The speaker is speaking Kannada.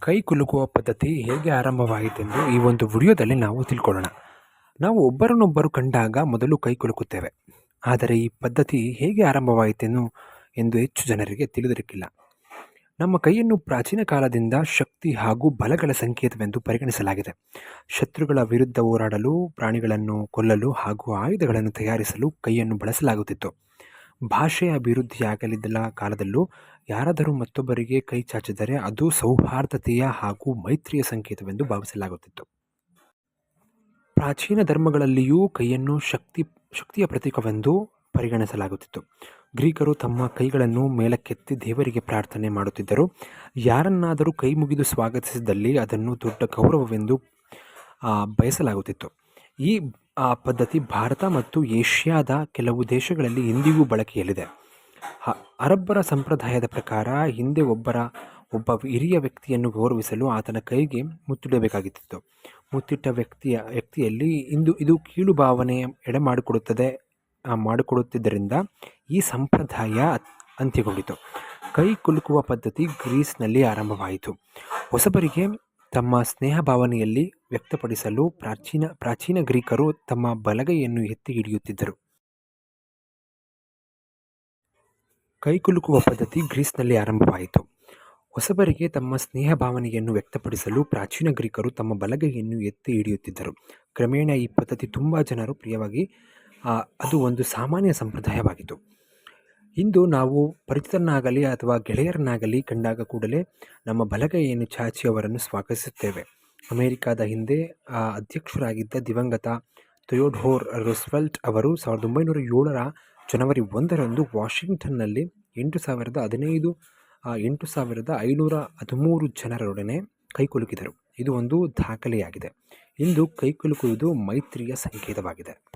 ಕೈ ಕುಲುಕುವ ಪದ್ಧತಿ ಹೇಗೆ ಆರಂಭವಾಯಿತೆಂದು ಈ ಒಂದು ವಿಡಿಯೋದಲ್ಲಿ ನಾವು ತಿಳ್ಕೊಳ್ಳೋಣ. ನಾವು ಒಬ್ಬರನ್ನೊಬ್ಬರು ಕಂಡಾಗ ಮೊದಲು ಕೈ ಕುಲುಕುತ್ತೇವೆ. ಆದರೆ ಈ ಪದ್ಧತಿ ಹೇಗೆ ಆರಂಭವಾಯಿತೆನು ಎಂದು ಹೆಚ್ಚು ಜನರಿಗೆ ತಿಳಿದಿರಕ್ಕಿಲ್ಲ ನಮ್ಮ ಕೈಯನ್ನು ಪ್ರಾಚೀನ ಕಾಲದಿಂದ ಶಕ್ತಿ ಹಾಗೂ ಬಲಗಳ ಸಂಕೇತವೆಂದು ಪರಿಗಣಿಸಲಾಗಿದೆ. ಶತ್ರುಗಳ ವಿರುದ್ಧ ಹೋರಾಡಲು, ಪ್ರಾಣಿಗಳನ್ನು ಕೊಲ್ಲಲು ಹಾಗೂ ಆಯುಧಗಳನ್ನು ತಯಾರಿಸಲು ಕೈಯನ್ನು ಬಳಸಲಾಗುತ್ತಿತ್ತು. ಭಾಷೆಯ ಅಭಿವೃದ್ಧಿಯಾಗಲಿದ್ದ ಕಾಲದಲ್ಲೂ ಯಾರಾದರೂ ಮತ್ತೊಬ್ಬರಿಗೆ ಕೈ ಚಾಚಿದರೆ ಅದು ಸೌಹಾರ್ದತೆಯ ಹಾಗೂ ಮೈತ್ರಿಯ ಸಂಕೇತವೆಂದು ಭಾವಿಸಲಾಗುತ್ತಿತ್ತು. ಪ್ರಾಚೀನ ಧರ್ಮಗಳಲ್ಲಿಯೂ ಕೈಯನ್ನು ಶಕ್ತಿ, ಶಕ್ತಿಯ ಪ್ರತೀಕವೆಂದು ಪರಿಗಣಿಸಲಾಗುತ್ತಿತ್ತು. ಗ್ರೀಕರು ತಮ್ಮ ಕೈಗಳನ್ನು ಮೇಲಕ್ಕೆತ್ತಿ ದೇವರಿಗೆ ಪ್ರಾರ್ಥನೆ ಮಾಡುತ್ತಿದ್ದರು. ಯಾರನ್ನಾದರೂ ಕೈ ಮುಗಿದು ಸ್ವಾಗತಿಸಿದಲ್ಲಿ ಅದನ್ನು ದೊಡ್ಡ ಗೌರವವೆಂದು ಬಯಸಲಾಗುತ್ತಿತ್ತು. ಈ ಪದ್ಧತಿ ಭಾರತ ಮತ್ತು ಏಷ್ಯಾದ ಕೆಲವು ದೇಶಗಳಲ್ಲಿ ಇಂದಿಗೂ ಬಳಕೆಯಲ್ಲಿದೆ. ಅರಬ್ಬರ ಸಂಪ್ರದಾಯದ ಪ್ರಕಾರ ಹಿಂದೆ ಒಬ್ಬರ, ಒಬ್ಬ ಹಿರಿಯ ವ್ಯಕ್ತಿಯನ್ನು ಗೌರವಿಸಲು ಆತನ ಕೈಗೆ ಮುತ್ತಿಡಬೇಕಾಗಿತ್ತು. ಮುತ್ತಿಟ್ಟ ವ್ಯಕ್ತಿಯ, ವ್ಯಕ್ತಿಯಲ್ಲಿ ಇಂದು ಇದು ಕೀಳು ಭಾವನೆ ಎಡೆ ಮಾಡಿಕೊಡುತ್ತದೆ ಮಾಡಿಕೊಡುತ್ತಿದ್ದರಿಂದ ಈ ಸಂಪ್ರದಾಯ ಅಂತ್ಯಗೊಂಡಿತು. ಕೈ ಕುಲುಕುವ ಪದ್ಧತಿ ಗ್ರೀಸ್ನಲ್ಲಿ ಆರಂಭವಾಯಿತು. ಹೊಸಬರಿಗೆ ತಮ್ಮ ಸ್ನೇಹ ಭಾವನೆಯಲ್ಲಿ ವ್ಯಕ್ತಪಡಿಸಲು ಪ್ರಾಚೀನ ಪ್ರಾಚೀನ ಗ್ರೀಕರು ತಮ್ಮ ಬಲಗೈಯನ್ನು ಎತ್ತಿ ಹಿಡಿಯುತ್ತಿದ್ದರು. ಕೈಕುಲುಕುವ ಪದ್ಧತಿ ಗ್ರೀಸ್ನಲ್ಲಿ ಆರಂಭವಾಯಿತು. ಹೊಸಬರಿಗೆ ತಮ್ಮ ಸ್ನೇಹ ಭಾವನೆಯನ್ನು ವ್ಯಕ್ತಪಡಿಸಲು ಪ್ರಾಚೀನ ಗ್ರೀಕರು ತಮ್ಮ ಬಲಗೈಯನ್ನು ಎತ್ತಿ ಹಿಡಿಯುತ್ತಿದ್ದರು. ಕ್ರಮೇಣ ಈ ಪದ್ಧತಿ ತುಂಬ ಜನರು ಪ್ರಿಯವಾಗಿ ಅದು ಒಂದು ಸಾಮಾನ್ಯ ಸಂಪ್ರದಾಯವಾಗಿತ್ತು. ಇಂದು ನಾವು ಪರಿಚಿತರನ್ನಾಗಲಿ ಅಥವಾ ಗೆಳೆಯರನ್ನಾಗಲಿ ಕಂಡಾಗ ಕೂಡಲೇ ನಮ್ಮ ಬಲಗೈಯನ್ನು ಚಾಚಿ ಅವರನ್ನು ಸ್ವಾಗತಿಸುತ್ತೇವೆ. ಅಮೇರಿಕಾದ ಹಿಂದೆ ಅಧ್ಯಕ್ಷರಾಗಿದ್ದ ದಿವಂಗತ ಥಿಯೋಡೋರ್ ರೂಸ್ವೆಲ್ಟ್ ಅವರು ಸಾವಿರದ ಒಂಬೈನೂರ ಏಳರ ಜನವರಿ ಒಂದರಂದು ವಾಷಿಂಗ್ಟನ್ನಲ್ಲಿ ಎಂಟು ಸಾವಿರದ ಹದಿನೈದು ಎಂಟು ಸಾವಿರದ ಐನೂರ ಹದಿಮೂರು ಜನರೊಡನೆ ಕೈಕುಲುಕಿದರು. ಇದು ಒಂದು ದಾಖಲೆಯಾಗಿದೆ. ಇಂದು ಕೈಕುಲುಕುವುದು ಮೈತ್ರಿಯ ಸಂಕೇತವಾಗಿದೆ.